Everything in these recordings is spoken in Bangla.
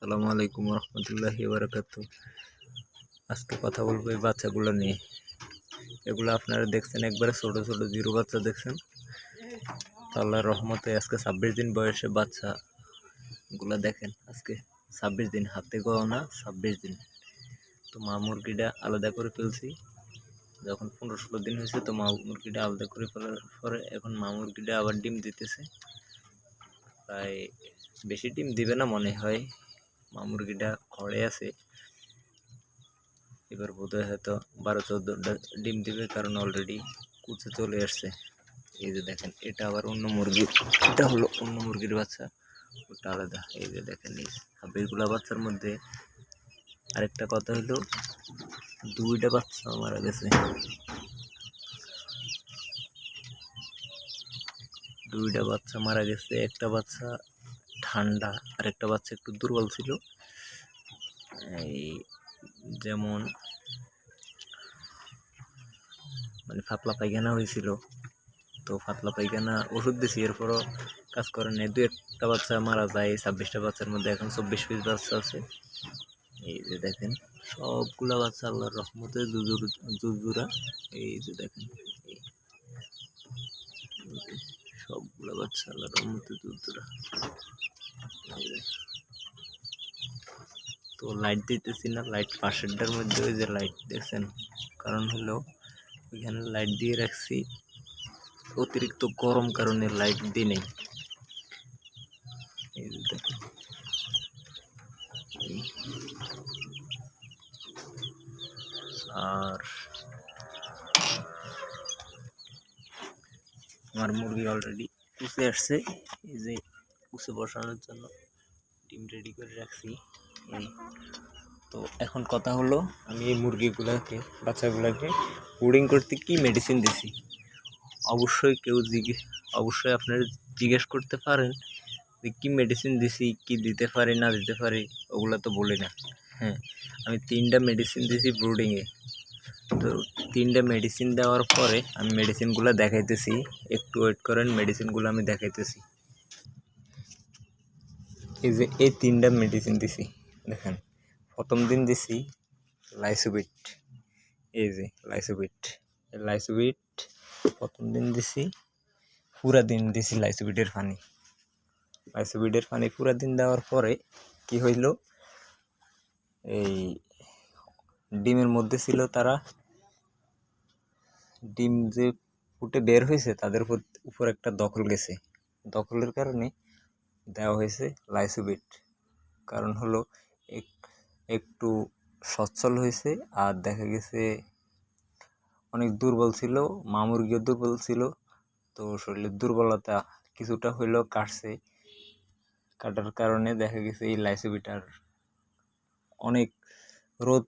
আসসালামু আলাইকুম রহমতুল্লাহি বারাকাত আজকে কথা বলব এই বাচ্চাগুলো নিয়ে। এগুলো আপনারা দেখছেন, একবারে ছোট ছোট, জিরো বাচ্চা দেখছেন। আল্লাহর রহমতে আজকে ছাব্বিশ দিন বয়সে বাচ্চা গুলা দেখেন, আজকে ছাব্বিশ দিন হাতে গহনা ছাব্বিশ দিন। তো মা মুরগিটা আলাদা করে ফেলছি। যখন পনেরো, ষোলো দিন হয়েছে, তো মা মুরগিটা আলাদা করে ফেলার পরে এখন মা মুরগিটা আবার ডিম দিতেছে। প্রায় বেশি ডিম দিবে না মনে হয়। মা মুরগিটা খড়ে আছে। এবার বোধহয় হয়তো বারো চোদ্দোটা ডিম দিবে, কারণ অলরেডি কুচে চলে আসছে। এই যে দেখেন, এটা আবার অন্য মুরগি। এটা হলো অন্য মুরগির বাচ্চা, ওটা আলাদা। এই যে দেখেন হাবিরগুলা বাচ্চার মধ্যে আরেকটা কথা হলো, দুইটা বাচ্চা মারা গেছে। দুইটা বাচ্চা মারা গেছে, একটা বাচ্চা ঠান্ডা। আর একটা বাচ্চা একটু দুর্বল ছিল। এই যেমন মানে ফাতলা পায়খানা হয়েছিল। তো ফাতলা পায়খানা ওষুধ দিছি, এরপরও কাজ করে নেই। দু একটা বাচ্চা মারা যায়, ছাব্বিশটা বাচ্চার মধ্যে এখন চব্বিশ পিস বাচ্চা আছে। এই যে দেখেন, সবগুলা বাচ্চা আল্লাহর রহমতে জুজুর জুজুরা। এই যে দেখেন। সবগুলা বাচ্চা আল্লাহর রহমতে তো লাইট দিতেছি না লাইট পাশেরটার মধ্যে ওই যে লাইট দেখছেন, কারণ হলো ওইখানে লাইট দিয়ে রাখছি, অতিরিক্ত গরম কারণে লাইট দিই নেই। আর আমার মুরগি অলরেডি কুচে আসছে। এই যে কুচে বসানোর জন্য ডিম রেডি করে রাখছি। তো এখন কথা হলো, আমি এই মুরগিগুলোকে, বাচ্চাগুলোকে ব্রুডিং করতে কি মেডিসিন দিছি? অবশ্যই কেউ জিজ্ঞেস অবশ্যই আপনারা জিজ্ঞেস করতে পারেন যে কী মেডিসিন দিছি, কি দিতে পারি, না দিতে পারি, ওগুলো তো বলি না। হ্যাঁ আমি তিনটা মেডিসিন দিছি ব্রুডিংয়ে তো তিনটা মেডিসিন দেওয়ার পরে আমি মেডিসিনগুলো দেখাইতেছি। একটু ওয়েট করেন মেডিসিনগুলো আমি দেখাইতেছি। এই যে এই তিনটা মেডিসিন দিছি, দেখেন। প্রথম দিন দিছি লাইসোবিট এই যে লাইসোবিট লাইসোবিট প্রথম দিন দিছি, পুরা দিন দিছি লাইসোবিটের পানি। লাইসোবিটের পানি পুরা দিন দেওয়ার পরে কি হইল? এই ডিমের মধ্যে ছিল তারা। ডিম যে ফুটে বের হয়েছে, তাদের উপর একটা দখল গেছে। দখলের কারণে দেওয়া হয়েছে লাইসোবিট। কারণ হলো, এক, একটু সচ্ছল হয়েছে আর দেখা গেছে অনেক দুর্বল ছিল, মা মুরগিও দুর্বল ছিল। তো শরীরের দুর্বলতা কিছুটা হইলেও কাটছে। কাটার কারণে দেখা গেছে এই লাইসোবিটার অনেক রোধ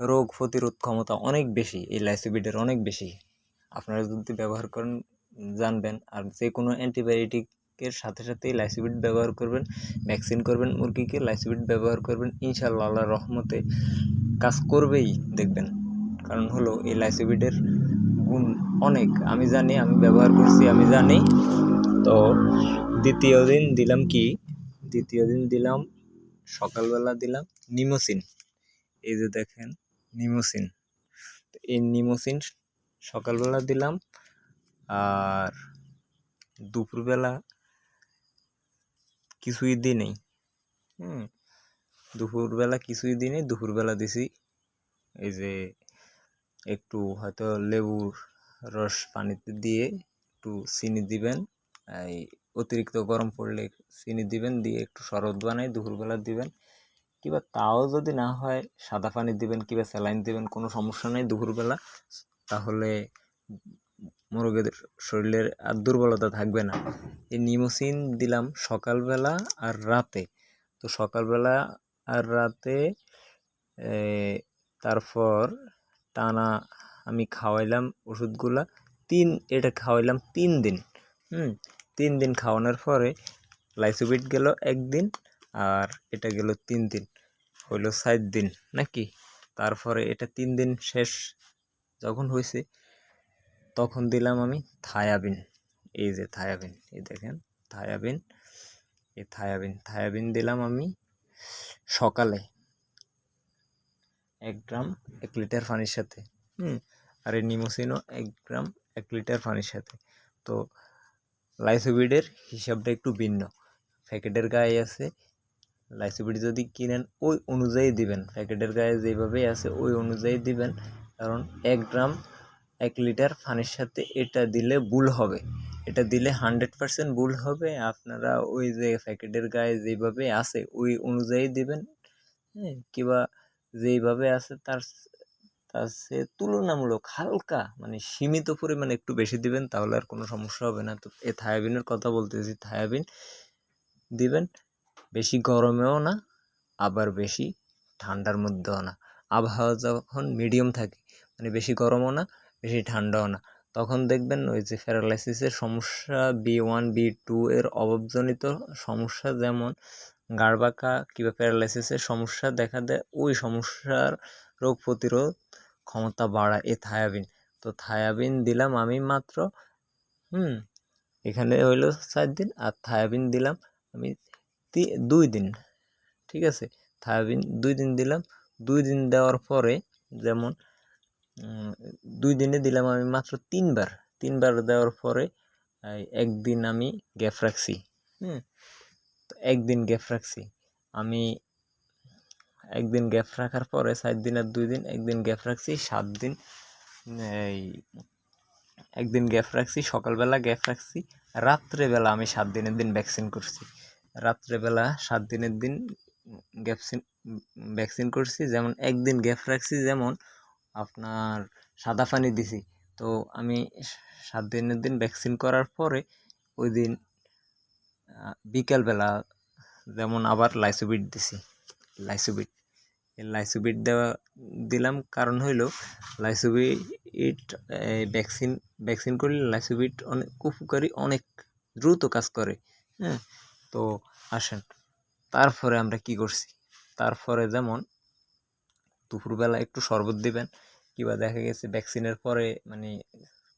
রোগ প্রতিরোধ ক্ষমতা অনেক বেশি, এই লাইসোবিটের অনেক বেশি। আপনারা যদি ব্যবহার করেন, জানবেন। আর যে কোনো অ্যান্টিবায়োটিকের সাথে সাথে এই লাইসোবিট ব্যবহার করবেন, ভ্যাকসিন করবেন, মুরগিকে লাইসোবিট ব্যবহার করবেন ইনশাল্লাহ আল্লাহর রহমতে কাজ করবেই দেখবেন। কারণ হলো, এই লাইসোবিটের গুণ অনেক। আমি জানি, আমি ব্যবহার করছি, আমি জানি। তো দ্বিতীয় দিন দিলাম কি? দ্বিতীয় দিন দিলাম, সকালবেলা দিলাম নিমোসিন। এই যে দেখেন নিমোসিন। এই নিমোসিন সকালবেলা দিলাম আর দুপুরবেলা কিছুই দিই নেই হুম, দুপুরবেলা কিছুই দিই নেই দুপুরবেলা দিছি এই যে একটু হয়তো লেবুর রস পানিতে দিয়ে একটু চিনি দিবেন, এই অতিরিক্ত গরম পড়লে চিনি দিবেন, দিয়ে একটু শরবত বানাই, দুপুরবেলা দিবেন। কিংবা তাও যদি না হয়, সাদা পানি দিবেন কিংবা স্যালাইন দিবেন, কোনো সমস্যা নেই দুপুরবেলা, তাহলে মুরগিদের শরীরের আর দুর্বলতা থাকবে না। এই নিমোসিন দিলাম সকালবেলা আর রাতে। তো সকালবেলা আর রাতে তারপর টানা আমি খাওয়াইলাম ওষুধগুলা, তিন, এটা খাওয়াইলাম তিন দিন। হুম, তিন দিন খাওয়ানোর পরে, লাইসোবিট গেল একদিন আর এটা গেল তিন দিন। হইল সাত দিন, নাকি? তারপরে এটা তিন দিন শেষ যখন হয়েছে তখন দিলাম আমি থায়াবিন। এই যে থায়াবিন, এই দেখেন, থায়াবিন, এই থায়াবিন থায়াবিন দিলাম আমি সকালে এক গ্রাম এক লিটার পানির সাথে, হুম? আর এই নিমোসিনও এক গ্রাম এক লিটার পানির সাথে। তো লাইসোবিডের হিসাবটা একটু ভিন্ন। প্যাকেটের গায়ে আছে লাইসোবিড যদি কিনেন, ওই অনুযায়ী দিবেন। প্যাকেটের গায়ে যেভাবেই আছে, ওই অনুযায়ী দিবেন। কারণ এক গ্রাম, এক লিটার পানির সাথে এটা দিলে ভুল হবে। এটা দিলে হান্ড্রেড পার্সেন্ট ভুল হবে। আপনারা ওই যে প্যাকেটের গায়ে যেভাবে আছে, ওই অনুযায়ী দিবেন। হ্যাঁ কিংবা যেইভাবে আছে, তার তার সে তুলনামূলক হালকা মানে সীমিত পরিমাণে একটু বেশি দিবেন, তাহলে আর কোনো সমস্যা হবে না। তো এ থায়াবিনের কথা বলতেছি, থায়াবিন দিবেন। বেশি গরমেও না, আবার বেশি ঠান্ডার মধ্যেও না। আবহাওয়া যখন মিডিয়াম থাকে মানে বেশি গরমও না, বেশি ঠান্ডাও না, তখন দেখবেন ওই যে প্যারালাইসিসের সমস্যা বি ওয়ান বি টু এর অভাবজনিত সমস্যা যেমন গাড়বাঁকা কিংবা প্যারালাইসিসের সমস্যা দেখা দেয়, ওই সমস্যার রোগ প্রতিরোধ ক্ষমতা বাড়ায় এ থায়াবিন। তো থায়াবিন দিলাম আমি মাত্র, হুম, এখানে হইল চার দিন, আর থায়াবিন দিলাম আমি দুই দিন, ঠিক আছে? থায়াবিন দুই দিন দিলাম। দুই দিন দেওয়ার পরে যেমন দুই দিনে দিলাম আমি মাত্র তিনবার। তিনবার দেওয়ার পরে একদিন আমি গ্যাপ রাখছি তো একদিন গ্যাপ রাখছি। আমি একদিন গ্যাপ রাখার পরে সাত দিন আর দুই দিন, একদিন গ্যাপ রাখছি, সাত দিন, এই একদিন গ্যাপ রাখছি, সকালবেলা গ্যাপ রাখছি, রাত্রেবেলা আমি সাত দিনের দিন ভ্যাকসিন করছি। রাত্রেবেলা সাত দিনের দিন গ্যাপসিন, ভ্যাকসিন করছি। যেমন একদিন গ্যাপ রাখছি, যেমন আপনার সাদা পানি দিছি। তো আমি সাত দিনের দিন ভ্যাকসিন করার পরে ওই দিন বিকালবেলা যেমন আবার লাইসোবিট দিছি। লাইসোবিট লাইসোবিট দেওয়া, দিলাম। কারণ হইল লাইসোবিট ভ্যাকসিন ভ্যাকসিন করলে লাইসোবিট অনেক, উপকারী, অনেক দ্রুত কাজ করে। হ্যাঁ তো আসেন, তারপরে আমরা কি করছি? তারপরে যেমন দুপুরবেলা একটু শরবত দিবেন, কিংবা দেখা গেছে ভ্যাকসিনের পরে মানে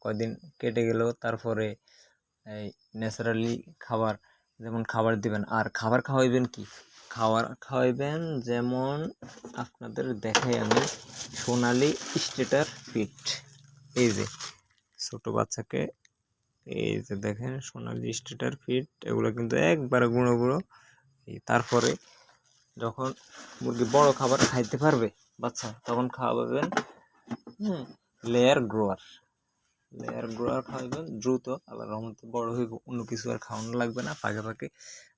কয়দিন কেটে গেলেও তারপরে এই ন্যাচারালি খাবার যেমন খাবার দিবেন। আর খাবার খাওয়াইবেন কি? খাবার খাওয়াইবেন যেমন আপনাদের দেখাই আমি সোনালি স্টেটার ফিট এই যে ছোটো বাচ্চাকে এই যে দেখেন সোনালি স্টেটার ফিট, এগুলো কিন্তু একবারে গুঁড়ো গুঁড়ো। তারপরে যখন মুরগি বড় খাবার খাইতে পারবে, বাচ্চা, তখন খাওয়াবেন, হুম লেয়ার গ্রোয়ার লেয়ার গ্রোয়ার খাওয়াবেন, দ্রুত আল্লাহ রহমতে বড় হয়ে অন্য কিছু আর খাওয়ানো লাগবে না ফাঁকে ফাঁকে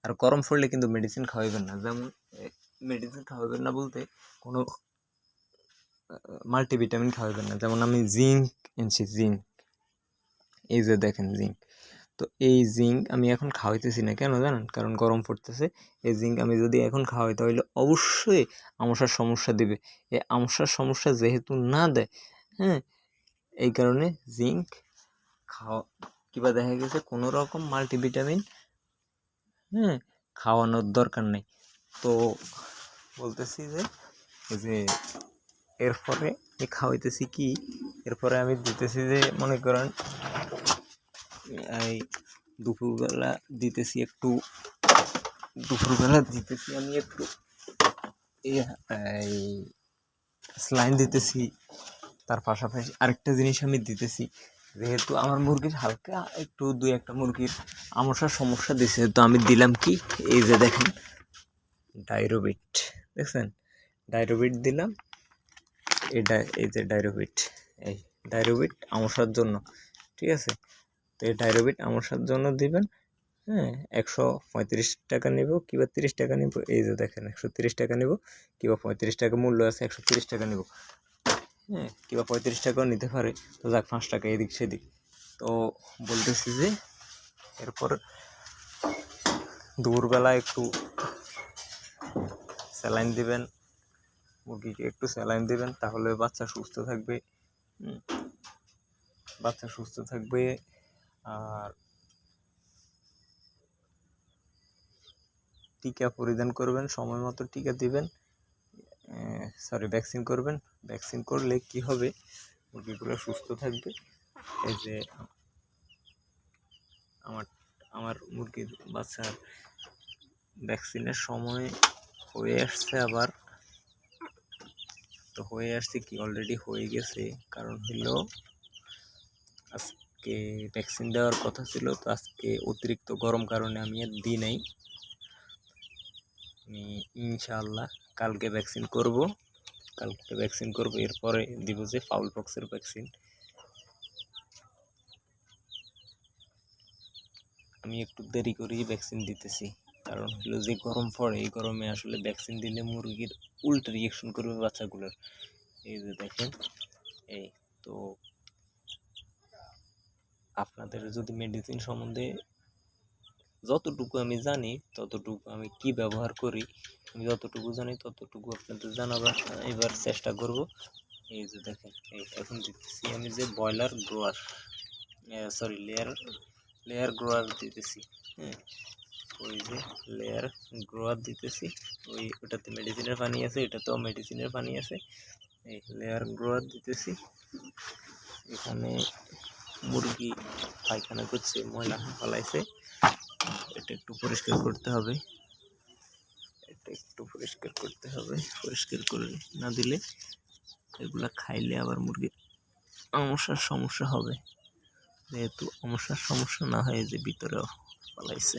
আর গরম পড়লে কিন্তু মেডিসিন খাওয়াবেন না। যেমন মেডিসিন খাওয়াবেন না বলতে কোনো মাল্টিভিটামিন খাওয়াবেন না। যেমন আমি জিঙ্ক এনেছি জিঙ্ক এই যে দেখেন জিঙ্ক তো এই জিঙ্ক আমি এখন খাওয়াইতেছি না, কেন জানেন? কারণ গরম পড়তেছে। এই জিঙ্ক আমি যদি এখন খাওয়াই তাহলে অবশ্যই আমসার সমস্যা দিবে। এই আমসার সমস্যা যেহেতু না দেয় হ্যাঁ এই কারণে জিঙ্ক খাওয়া, কিবা দেখা গেছে কোনো রকম মাল্টিভিটামিন হ্যাঁ খাওয়ানোর দরকার নেই। তো বলতেছি যে যে এরপরে আমি খাওয়াইতেছি কি? এরপরে আমি দিতেছি যে, মনে করেন এই দুপুরবেলা দিতেছি একটু, দুপুরবেলা দিতেছি আমি একটু, এই স্লাইন দিতেছি। তার পাশাপাশি আরেকটা জিনিস আমি দিতেছি, যেহেতু আমার মুরগির হালকা একটু দুই একটা মুরগির আমসার সমস্যা দিছে, তো আমি দিলাম কি? এই যে দেখেন, ডাইরোবিট, দেখছেন? ডাইরোবিট দিলাম ডাই এই যে ডাইরোবিট, এই ডাইরোবিট আমসার জন্য, ঠিক আছে? তো এই ডাইরোবিট আমসার জন্য দিবেন হ্যাঁ একশো পঁয়ত্রিশ টাকা নেব কিংবা তিরিশ টাকা নেব, এই যে দেখেন একশো তিরিশ টাকা নেব কিংবা পঁয়ত্রিশ টাকা মূল্য আছে একশো তিরিশ টাকা নেব হ্যাঁ কিংবা পঁয়ত্রিশ টাকাও নিতে পারে, তো যাক পাঁচ টাকা এদিক সেদিক। তো বলতেছি যে এরপর দুপুরবেলা একটু স্যালাইন দিবেন, মুরগিকে একটু স্যালাইন দিবেন, তাহলে বাচ্চা সুস্থ থাকবে বাচ্চা সুস্থ থাকবে আর টিকা পরিধান করবেন, সময় মতো টিকা দিবেন সরি ভ্যাকসিন করবেন। ভ্যাকসিন করলে কি হবে? মুরগিগুলো সুস্থ থাকবে। এই যে আমার আমার মুরগির বাচ্চার ভ্যাকসিনের সময় হয়ে আসছে আবার। তো হয়ে আসছে কি? অলরেডি হয়ে গেছে। কারণ হলো আজকে ভ্যাকসিন দেওয়ার কথা ছিল, তো আজকে অতিরিক্ত গরম কারণে আমি আর দিই নাই। আমি ইনশাআল্লাহ কালকে ভ্যাকসিন করব। কালকে ভ্যাকসিন করব, এরপরে দিব যে ফাউল পক্সের ভ্যাকসিন আমি একটু দেরি করেই ভ্যাকসিন দিতেছি, কারণ হলো যে গরম পড়ে, এই গরমে আসলে ভ্যাকসিন দিলে মুরগির উল্টো রিয়েকশন করবে বাচ্চাগুলোর। এই যে দেখেন, এই তো আপনাদের যদি মেডিসিন সম্বন্ধে যতটুকু আমি জানি, ততটুকু আমি কি ব্যবহার করি, আমি যতটুকু জানি, ততটুকু আপনাদের জানাবার এবার চেষ্টা করব। এই যে দেখেন, এই এখন দিতেছি আমি যে broiler grower sorry layer layer grower দিতেছি হ্যাঁ। ওই যে লেয়ার গ্রোয়ার দিতেছি, ওই ওটাতে মেডিসিনের পানি আছে, এটাতেও মেডিসিনের পানি আছে। এই লেয়ার গ্রোয়ার দিতেছি। এখানে মুরগি, পায়খানা করছে, ময়লা পালাইছে এটা একটু পরিষ্কার করতে হবে। এটা একটু পরিষ্কার করতে হবে। পরিষ্কার করে না দিলে এগুলো খাইলে আবার মুরগির আমসার সমস্যা হবে। যেহেতু আমসার সমস্যা না হয় যে ভিতরেও পালাইছে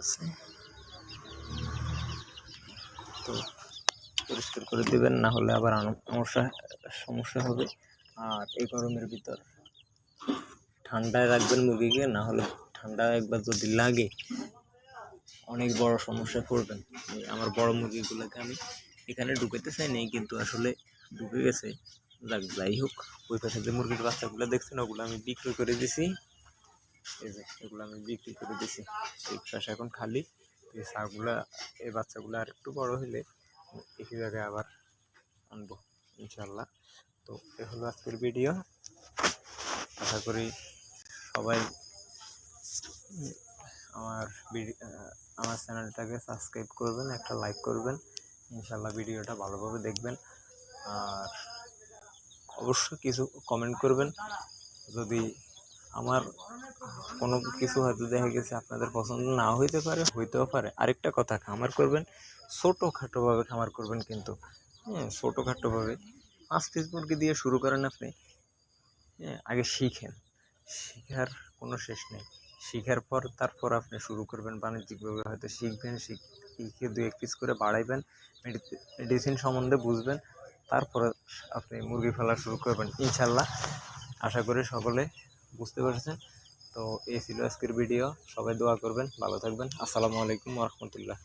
আছে। তো পরিষ্কার করে দেবেন, না হলে আবার সমস্যা সমস্যা হবে। আর এই গরমের ভিতর ঠান্ডায় রাখবেন মুরগিকে, না হলে ঠান্ডা একবার যদি লাগে, অনেক বড় সমস্যায় পড়বেন আমার বড় মুরগিগুলোকে আমি এখানে ঢুকাইতে চাই নাই, কিন্তু আসলে ঢুকে গেছে। যাক, যাই হোক, ওই পাশে যে মুরগির বাচ্চাগুলো দেখছেন, ওগুলো আমি বিক্রি করে দিছি। এই যে এগুলো আমি বিক্রি করে দিছি। এই পাশে এখন খালি। এই ছাগুলা এই বাচ্চাগুলো আর একটু বড় হলে একই জায়গায় আবার আনব ইনশাল্লাহ তো এ হলো আজকের ভিডিও। আশা করি সবাই আমার আমার চ্যানেলটাকে সাবস্ক্রাইব করবেন, একটা লাইক করবেন। ইনশাল্লাহ ভিডিওটা ভালোভাবে দেখবেন। আর অবশ্যই কিছু কমেন্ট করবেন। যদি আমার কোনো কিছু হয়তো দেখা গেছে আপনাদের পছন্দ না হইতে পারে, হইতেও পারে। আরেকটা কথা, খামার করবেন, ছোটোখাটোভাবে খামার করবেন কিন্তু হ্যাঁ ছোটোখাটোভাবে। পাঁচ পিস মুরগি দিয়ে শুরু করেন আপনি হ্যাঁ আগে শিখেন। শেখার কোনো শেষ নেই। শেখার পর তারপর আপনি শুরু করবেন বাণিজ্যিকভাবে। হয়তো শিখবেন, শিখ- শিখে দু এক পিস করে বাড়াইবেন মেডিসিন সম্বন্ধে বুঝবেন, তারপরে আপনি মুরগি ফেলা শুরু করবেন। ইনশাল্লাহ, আশা করি সকলে বুঝতে পেরেছেন? তো এই ছিল আজকের ভিডিও সবাই দোয়া করবেন, ভালো থাকবেন। আসসালামু আলাইকুম রহমতুল্লাহ।